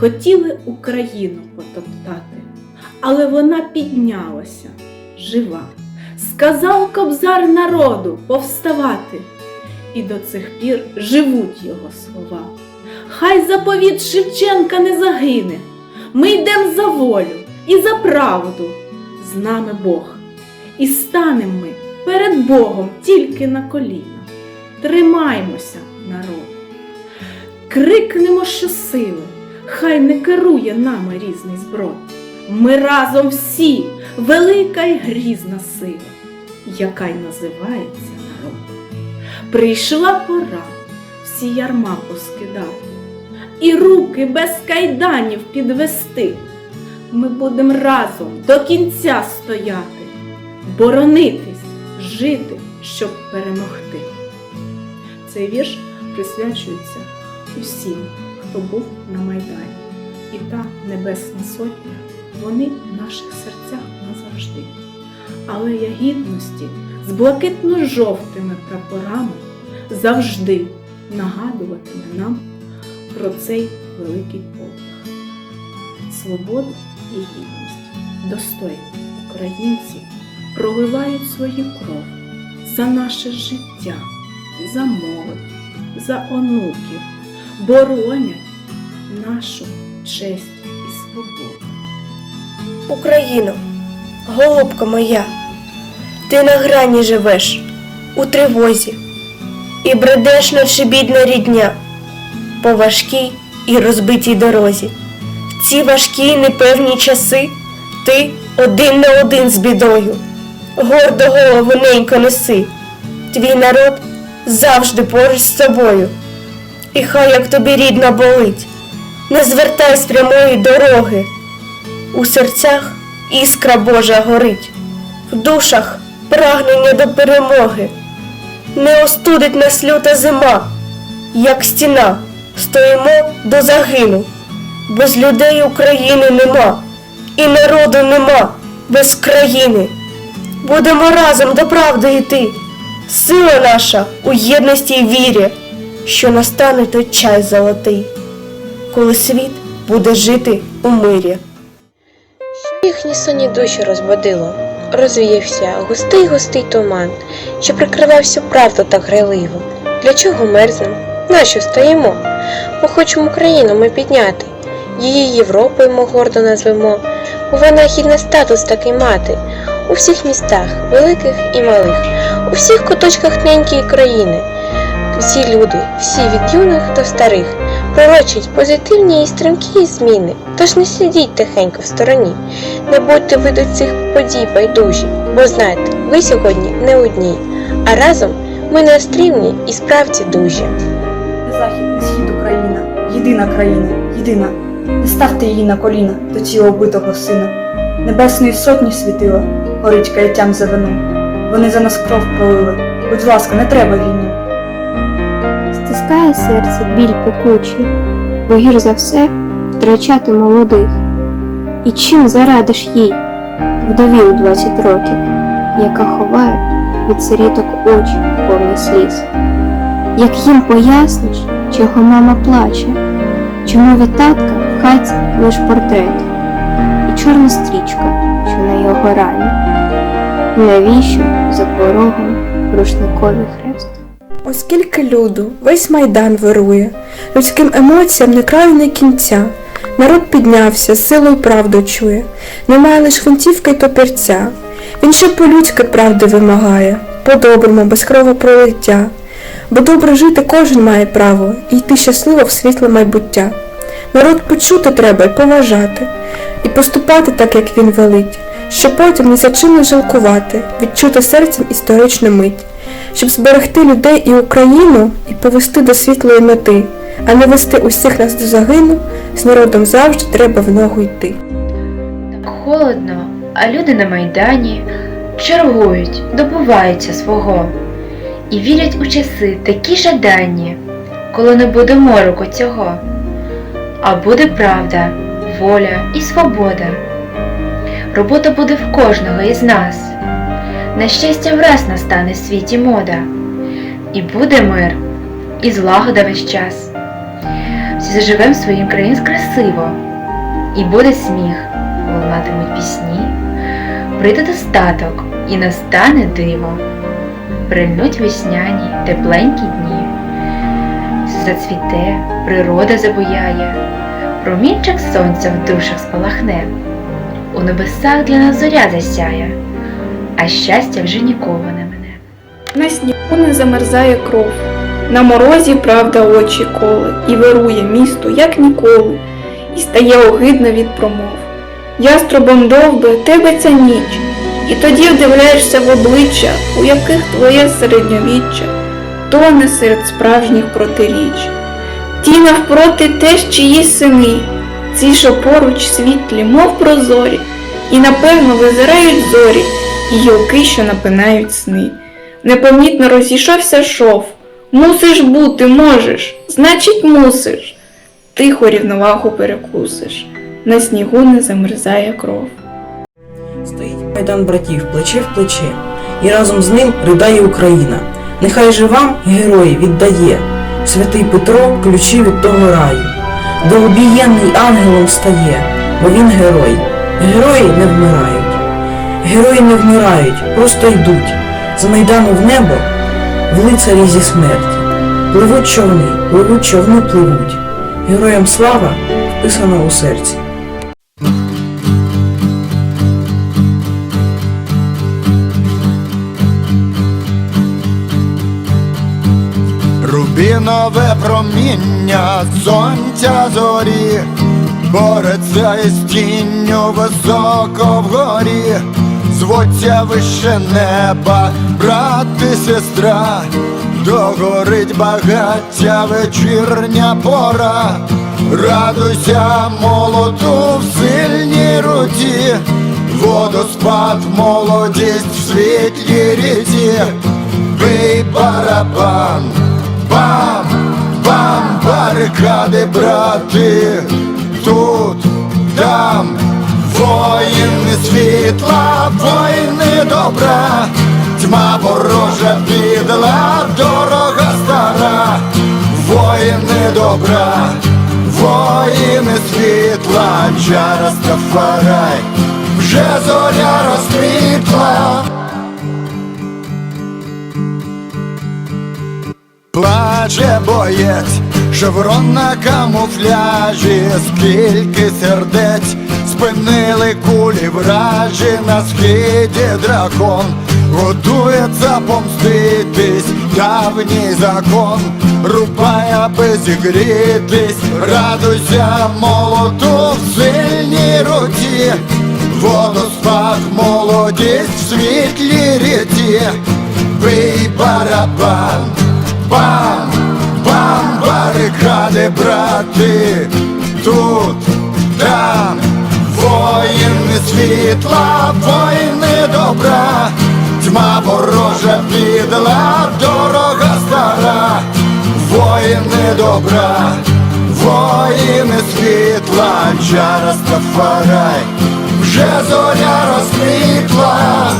хотіли Україну потоптати, але вона піднялася, жива. Сказав кобзар народу повставати, і до цих пір живуть його слова. Хай заповіт Шевченка не загине. Ми йдемо за волю і за правду. З нами Бог. І станемо ми перед Богом тільки на коліна. Тримаймося, народ. Крикнемо щосили, хай не керує нами різний зброд. Ми разом всі велика й грізна сила, яка й називається народ. Прийшла пора всі ярма поскидати і руки без кайданів підвести. Ми будемо разом до кінця стояти, боронитись, жити, щоб перемогти. Цей вірш присвячується усім, хто був на Майдані. І та Небесна Сотня, вони в наших серцях назавжди. Алея гідності з блакитно-жовтими прапорами завжди нагадуватиме нам про цей великий подвиг. Свобода і гідність, достойні українці проливають свою кров за наше життя, за молодь, за онуків, боронять нашу честь і свободу. Україно, голубка моя, ти на грані живеш у тривозі і бредеш, наче бідна рідня, по важкій і розбитій дорозі. В ці важкі непевні часи ти один на один з бідою. Гордо голову ненько неси, твій народ завжди поруч з тобою. І хай як тобі рідна болить, не звертай з прямої дороги. У серцях іскра Божа горить, в душах прагнення до перемоги. Не остудить нас люта зима, як стіна, стоїмо до загину. Без людей України нема, і народу нема без країни. Будемо разом до правди йти. Сила наша у єдності й вірі, що настане той час золотий, коли світ буде жити у мирі. Їхні сонні душі розбудило, розвіявся густий густий туман, що прикривав всю правду так грайливо. Для чого мерзнем? Нащо стоїмо? Ми хочемо Україну ми підняти, її Європою ми гордо назвемо, бо вона гідна статус такий мати у всіх містах, великих і малих, у всіх куточках ненької країни. Всі люди, всі від юних до старих, пророчать позитивні і стрімкі зміни. Тож не сидіть тихенько в стороні, не будьте ви до цих подій байдужі, бо знайте, ви сьогодні не одні, а разом ми не і справді дужі. Захід і схід Україна, єдина країна, єдина. Не ставте її на коліна до цього вбитого сина. Небесної сотні світила, горить каяттям за вину. Вони за нас кров пролили. Будь ласка, не треба війни. Серце біль пекучий, бо гір за все втрачати молодих. І чим зарадиш їй, вдові у 20 років, яка ховає від сиріток очі повні сліз? Як їм поясниш, чого мама плаче, чому від татка в хаті лиш портрет і чорна стрічка, що на його рані? Навіщо за порогом рушниковий хрест? Оскільки люду весь майдан вирує, людським емоціям не краю не кінця. Народ піднявся, силою правду чує, немає лиш фунтівка й топірця. Він ще по-людськи правди вимагає, по-доброму, без кровопролиття. Бо добре жити кожен має право і йти щасливо в світле майбуття. Народ почути треба й поважати, і поступати так, як він велить, щоб потім ні за чим не жалкувати, відчути серцем історичну мить щоб зберегти людей і Україну і повести до світлої мети, а не вести усіх нас до загину, з народом завжди треба в ногу йти. Холодно, а люди на Майдані чергують, добуваються свого і вірять у часи такі жаданні, коли не буде мороку цього, а буде правда, воля і свобода. Робота буде в кожного із нас. На щастя враз настане в світі мода, і буде мир, і злагода весь час. Всі заживем своїм країн красиво. І буде сміх, лунатимуть пісні, прийде достаток і настане диво. Прильнуть весняні тепленькі дні. Зацвіте, природа забуяє, промінчик сонця в душах спалахне. У небесах для нас зоря засяє, а щастя вже нікого не мене. На снігу не замерзає кров, на морозі правда очі коле, і вирує місто, як ніколи, і стає огидно від промов. Яструбом довби тебе ця ніч, і тоді вдивляєшся в обличчя, у яких твоє середньовіччя тоне серед справжніх протиріч. Ті навпроти теж чиїсь сини, ці, що поруч світлі, мов прозорі, і напевно визирають зорі, і гілки, що напинають сни. Непомітно розійшовся шов. Мусиш бути, можеш, значить мусиш. Тихо рівновагу перекусиш. На снігу не замерзає кров. Стоїть майдан братів плече в плече, і разом з ним ридає Україна. Нехай же вам, герої, віддає святий Петро ключі від того раю, де ангелом стає, бо він герой. Герої не вмирають. Герої не вмирають, просто йдуть з майдану в небо, в лицарі зі смерті. Пливуть човни, пливуть човни, пливуть. Героям слава вписана у серці. Рубінове проміння сонця зорі, бореться із тінню високо вгорі, звуться вище неба, брат і сестра, догорить багаття вечірня пора, радуйся молоту в сильній руці, водоспад, молодість в світлій ріці. Бий барабан, бам, бам, барикади, брати, тут, світла, воїни добра, тьма ворожа підла, дорога стара, воїни добра, воїни світла, чара Стафарай, вже зоря розквітла. Плаче боєць, шеврон на камуфляжі, скільки сердець спинили кулі вражі на схиді дракон, готується помститись, давній закон, рубай, аби зігрітись, радуйся молоту в сильній руці, водоспад, молодість в світлій ріці, бий барабан. Бам, бам, барикади, брати, тут, там, воїни світла, воїни добра, тьма ворожа підла, дорога стара, воїни добра, воїни світла, чара Стафарай, вже зоря розквітла.